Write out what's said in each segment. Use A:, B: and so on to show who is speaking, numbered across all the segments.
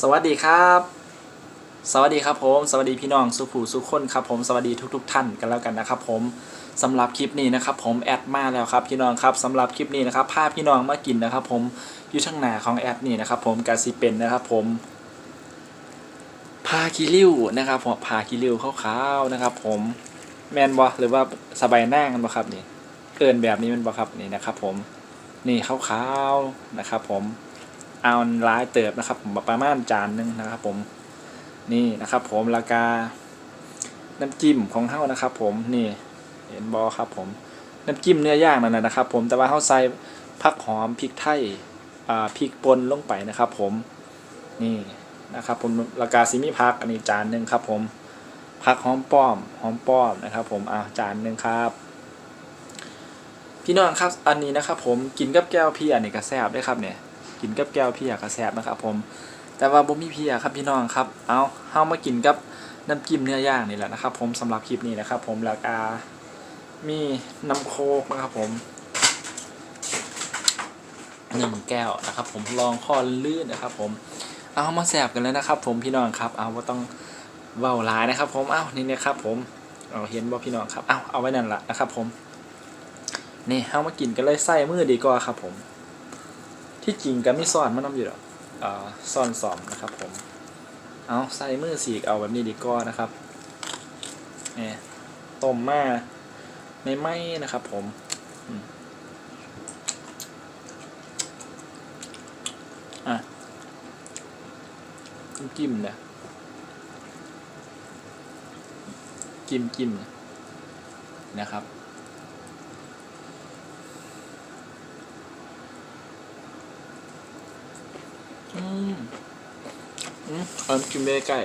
A: สวัสดีครับ สวัสดีครับผม สวัสดีพี่น้องสุผู้สุขคนครับผมสวัสดีทุกๆท่านกันแล้วกันนะครับผมสำหรับคลิปนี้นะครับผมแอดมาแล้วครับพี่น้องครับสำหรับคลิปนี้นะครับพาพพี่น้องมากินนะครับผมอยู่ช่างหนาของแอดนี่นะครับผมกาซิเป็นนะครับผมพาคิริวนะครับผมพาคิริวขาวๆนะครับ ผมแมนบอหรือว่าสบายนั่งกันบอครับนี่เกินแบบนี้มันบอครับนี่นะครับผมนี่ขาวๆนะครับผม เอาลายเติบนะครับผมประมาณจานหนึงนะครับผมนี่นะครับผมราคาน้ำจิ้มของเฮานะครับผมนี่เห็นบอครับผมน้ำจิ้มเนื้อย่างนั่นนะครับ ผมแต่ว่าเฮาใส่ผักหอมพริกไทยอ่าพริกป่นลงไปนะครับ ผมนี่นะครับผมราคาซิมิพักอันนี้จานหนึ่งครับ ผมผักหอมป้อมหอมป้อมนะครับ ผมอ่าจานหนึ่งครับ พี่น้องครับอันนี้นะครับ ผมกินกับแก้วพี่อันนี้ก็แซ่บด้ครับเนี่ย กินกับแก้วพี่อยากกระแซบนะครับผม แต่ว่าบ่มีพี่อยากครับพี่น้องครับ เอาเฮามากินกับน้ำจิ้มเนื้อย่างนี่แหละนะครับผมสำหรับคลิปนี้นะครับ ผมแล้วก็มีน้ำโคกนะครับผมหนึ่งแก้วนะครับ ผมลองข้อลื่นนะครับ ผมเอามาแซบกันเลยนะครับ ผมพี่น้องครับ เอาว่าต้องเว้าลายนะครับ ผมเอานี่นะครับ ผมเอาเห็นบ่พี่น้องครับเอาเอาไว้นั่นแหละนะครับ ผมนี่เฮามากินกันเลยไส้มือดีกว่าครับ ผม ที่จริงก็ไม่ซ่อนมันน้ำอยู่หรอกซ่อนสอมนะครับผม เอาใส่มือสีกเอาแบบนี้ดีกว่านะครับเนี่ยต้มมาไม่ไหม้นะครับผมอะจิ้มเนี่ยจิ้มจิ้มนะครับ อืมเอิมกินไปใกล้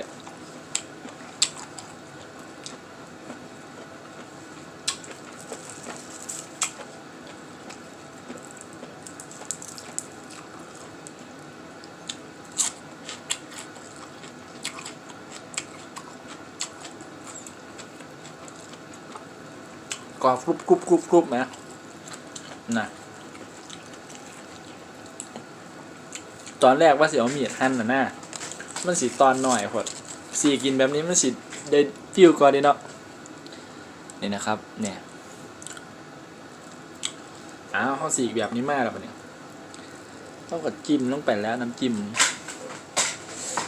A: กรอบกรุบกรุบกรุบกรุบนะนะตอนแรกว่าเสิเอามีดหั่นน่ะนะ มันสิตอนหน่อยพอดสีกินแบบนี้มันสิได้ฟิลกว่าดีเนาะนี่นะครับเนี่ยอ้าวเขาสีแบบนี้มากแล้วปะเนี่ยต้องกัดจิ้มลงไปแล้วน้ำจิ้ม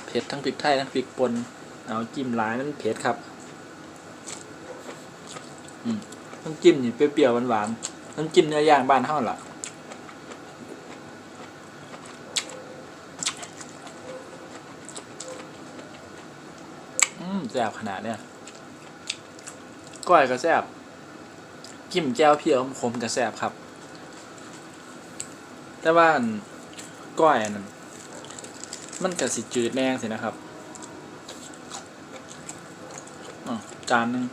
A: เผ็ดทั้งพริกไทยทั้งพริกป่นเอาจิ้มร้ายมันเผ็ดครับอืมน้ำจิ้มนี่เปรี้ยวๆหวานๆน้ำจิ้มเนื้อย่างบ้านเท่าล่ แซ่บขนาดเนี้ยก้อยก็แซ่บกิมแจ่วเพียวขมก็แซ่บครับ แต่ว่าก้อยนั้นมันก็สิจืดแนงสินะครับอะจานหนึง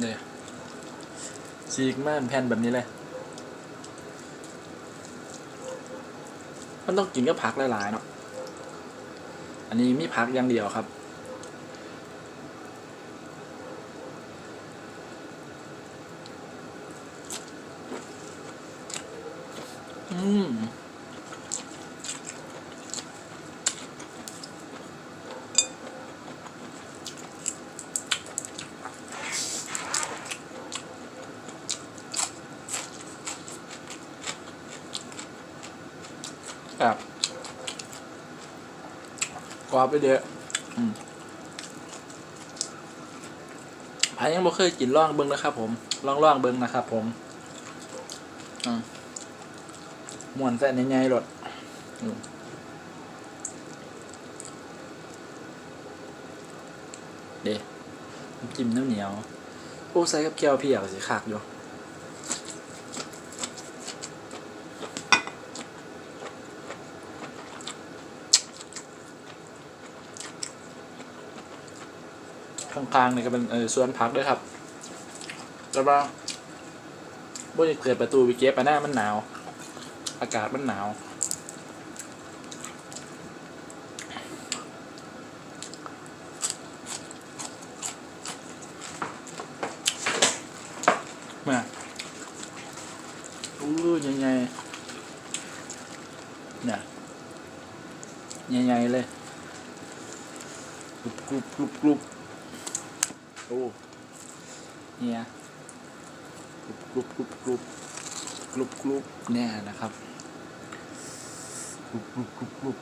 A: เดี๋ยวซีกม่านแผ่นแบบนี้เลย มันต้องกินกับผักหลายๆเนาะอันนี้มีผักอย่างเดียวครับ อืม รอบไปเด้ออืมพายยังบ่เคยกินล่องเบิ้งนะครับ ผมลองล่องเบิ้งนะครับ ผมอืมม่วนแซ่ใหญ่ๆรสอืมเด้น้ำจิ้มน้ำเหนียวโอ้ใส่กับแก้วพี่อยากสิคักอยู่ ข้างๆเนี่ยก็เป็นเออสวนพักด้วยครับ แล้วว่าบ่ได้เปิดประตูวิเก็บไปหน้ามันหนาว อากาศมันหนาวมาอู้ใหญ่ๆเนี่ยใหญ่ๆเลยกรุบกรุบกรุบกรุบโอ้เนี่ยกรุบกรุบกรุบกรุบกรุบกรุบ เนี่ยนะครับกรุบกรุบกรุบกรุบ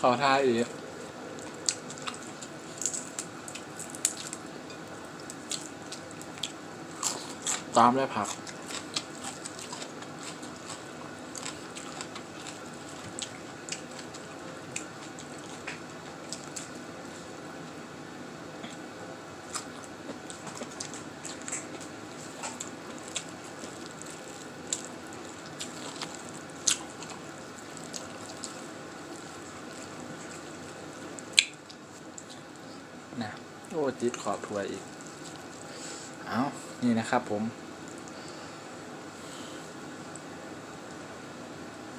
A: ขอท่าอีกตามด้วยผัก นะ โอ้จิตขอบถ้วยอีก เอานี่นะครับผม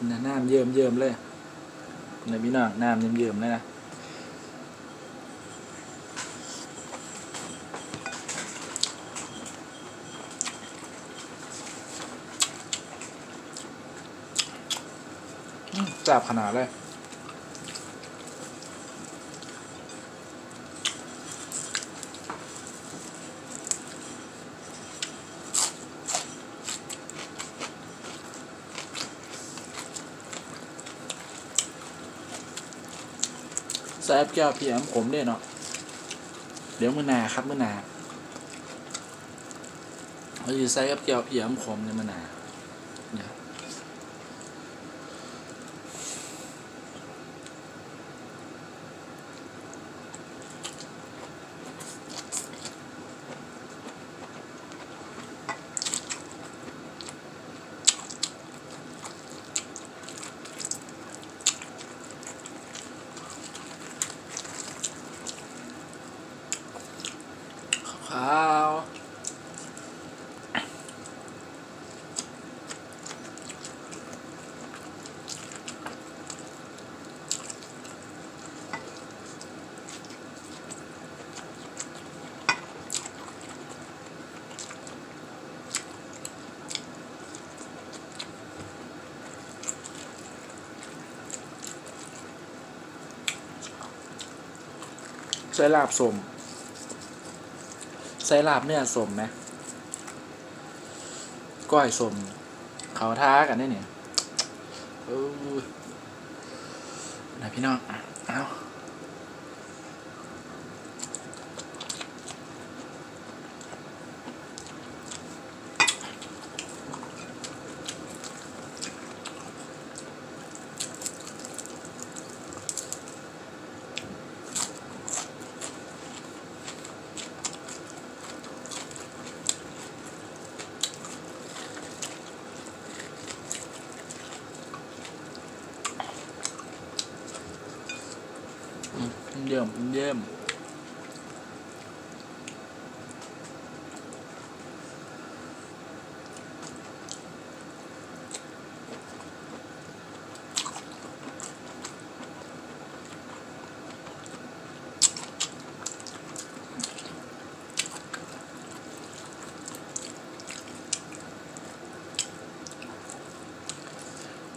A: น,น้ำเยิ้มเยิ้มเลยนะพี่น้องน้ำเยิ้มเยิ้มเลยนะจับขนาดเลย บแก้วพี่แอมผมเนี่ยเนาะเดี๋ยวมือหนาครับมือหนาเราจะใส่กับแก้วพี่แอมผมในมือหนาเนี่ยข้าว ใส่ลาบสมใส่ลาบเนี่ยสมไหมก้อยสมเขาท้ากันได้เนี่ยเออนะพี่น้อง เอา เยี่ยมเยี่ยม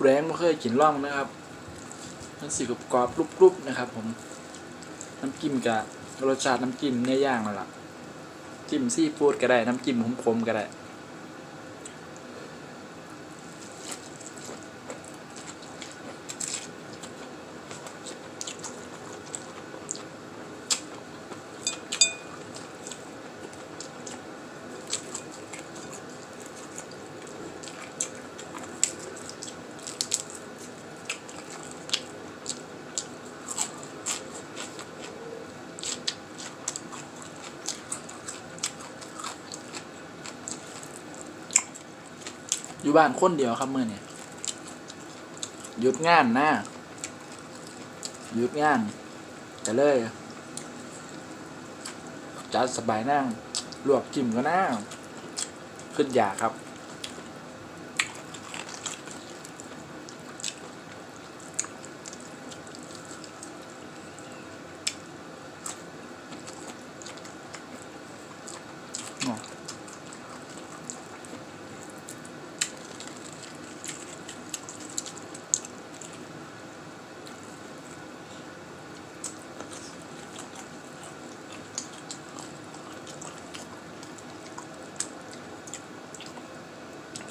A: แรงไม่เคยกินร่องนะครับมันสีกรอบกรุบๆนะครับผม น้ำจิ้มกับรสชาติน้ำจิ้มเนื้อย่างนั่นแหละจิ้มซีฟู้ดก็ได้น้ำจิ้มขมๆก็ได้ อยู่บ้านคนเดียวครับมื่อนี้หยุดงานนะหยุดงานแต่เลยจัดสบายนั่งลวกจิ้มก็นั่งขึ้นอยากครับ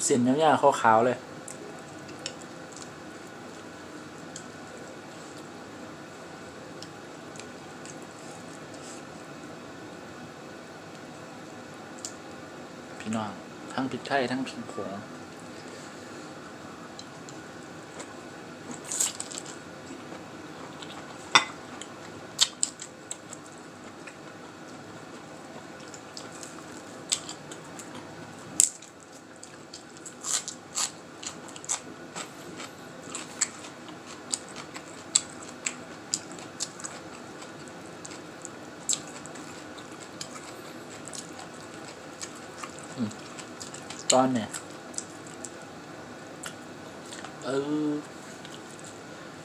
A: เสียนยาวๆขาวๆเลย พี่น้อง ทั้งพริกไทยทั้งพริกผง ตอนเนี่ย เออ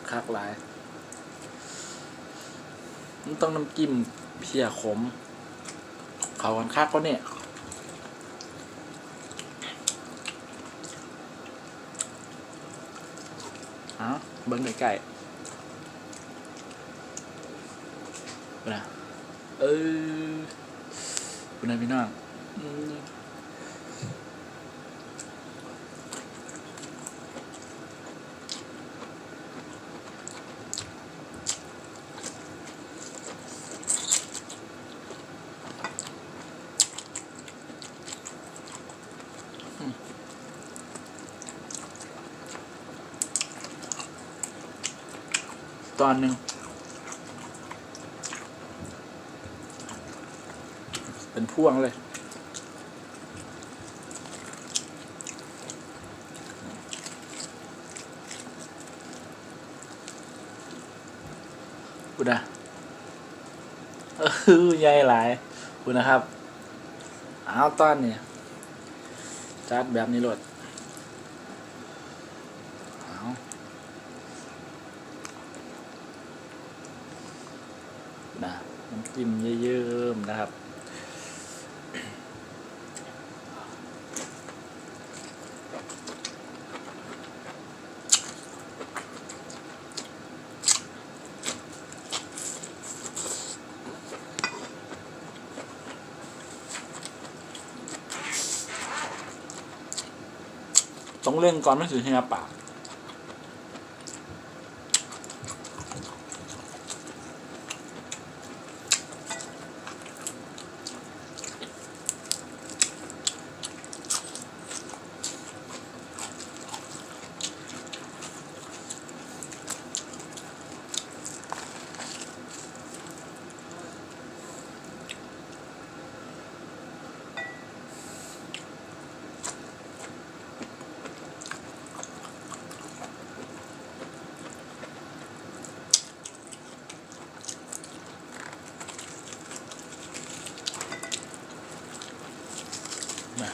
A: คักหลายมันต้องน้ำจิ้มเพียขม เขากันคักก็เนี่ยเอาเบิ้งไก่ๆนะเออคุณนายพี่น้อง อนหนึ่งเป็นพ่วงเลยคุณนะเออใหญ่หลายคุณนะครับ เอาตอนเนี่ยจัดแบบนี้รถเอา นะ น้ำจิ้มเยิ้มนะครับ ต้องเล่นก่อนไม่ถือให้ปาก นะ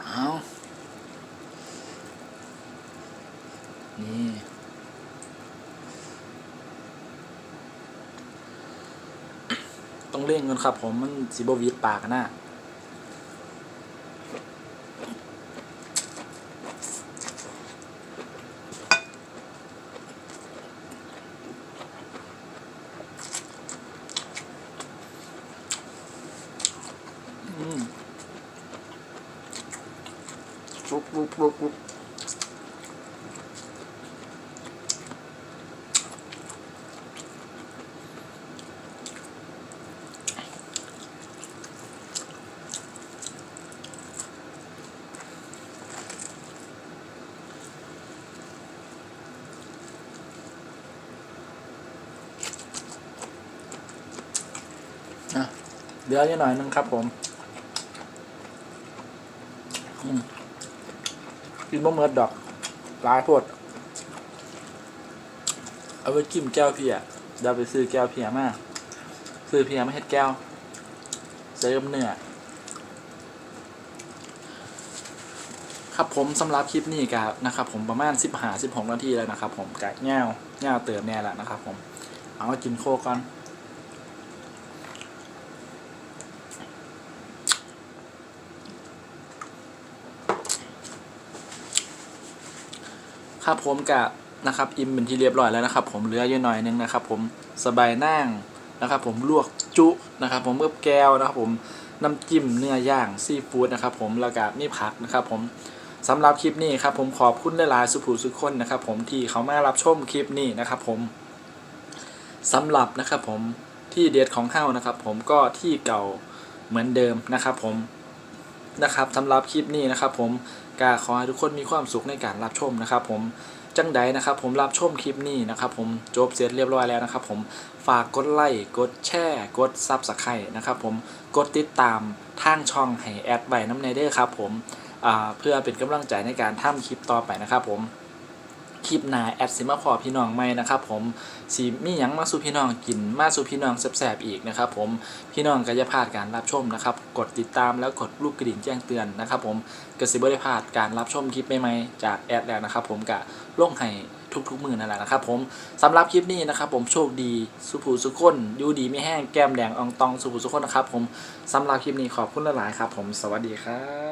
A: เอานี่ ต้องเร่งกันครับ ผมมันสิบวีดปากนะอืมปุ๊บปุ๊บปุ๊บปุ๊บ เหลืออยู่หน่อยนึงครับผมอืมกินบ่เมิดดอกลายพดเอาไว้จิ้มแก้วเพียเดี๋ยวไปซื้อแก้วเพียมาซื้อเพียมาเฮ็ดแก้วเสริมเนื้อครับผมสำหรับคลิปนี้กับนะครับ ผมประมาณ 15 16 นาทีแล้วนะครับ ผมกะเง่วเง่วเติมแน่แล้วนะครับ ผมเอามากินโคกก่อน ครับผมกะนะครับอิ่มเป็นที่เรียบร้อยแล้วนะครับ ผมเหลืออยู่หน่อยนึงนะครับ ผมสบายนั่งนะครับ ผมลวกจุนะครับ ผมเอือบแก้วนะครับ ผมน้ำจิ้มเนื้อย่างซีฟู้ดนะครับ ผมแล้วก็มีผักนะครับ ผมสำหรับคลิปนี้ครับผมขอบคุณหลายๆสุภูสุขคนนะครับ ผมที่เขามารับชมคลิปนี้นะครับ ผมสำหรับนะครับ ผมที่เด็ดของเฮ้านะครับ ผมก็ที่เก่าเหมือนเดิมนะครับ ผมนะครับสำหรับคลิปนี้นะครับ ผม ก็ขอให้ทุกคนมีความสุขในการรับชมนะครับ ผมจังใดนะครับ ผมรับชมคลิปนี้นะครับ ผมจบเสร็จเรียบร้อยแล้วนะครับ ผมฝากกดไลค์กดแชร์กดซับสไครต์นะครับ ผมกดติดตามทางช่องให้แอดไว้น้ำในเด้อครับ ผมเพื่อเป็นกำลังใจในการทำคลิปต่อไปนะครับ ผม คลิปหนาแอดซิมาพอพี่น้องไม่นะครับผมสีมีหยังมาสู่พี่น้องกินมาสู่พี่น้องแสบๆอีกนะครับผมพี่น้องก็จะพลาดการรับชมนะครับกดติดตามแล้วกดรูปกระดิ่งแจ้งเตือนนะครับผมกสิบได้พลาดการรับชมคลิปใหม่ๆจากแอดแล้วนะครับผมกะลงให้ทุกๆมือนั่นแหละนะครับผมสำหรับคลิปนี้นะครับผมโชคดีสุภูสุขคนยูดีไม่แห้งแก้มแดงอองตองสุภูสุขคนนะครับผมสำหรับคลิปนี้ขอบคุณหลายๆครับผมสวัสดีครับ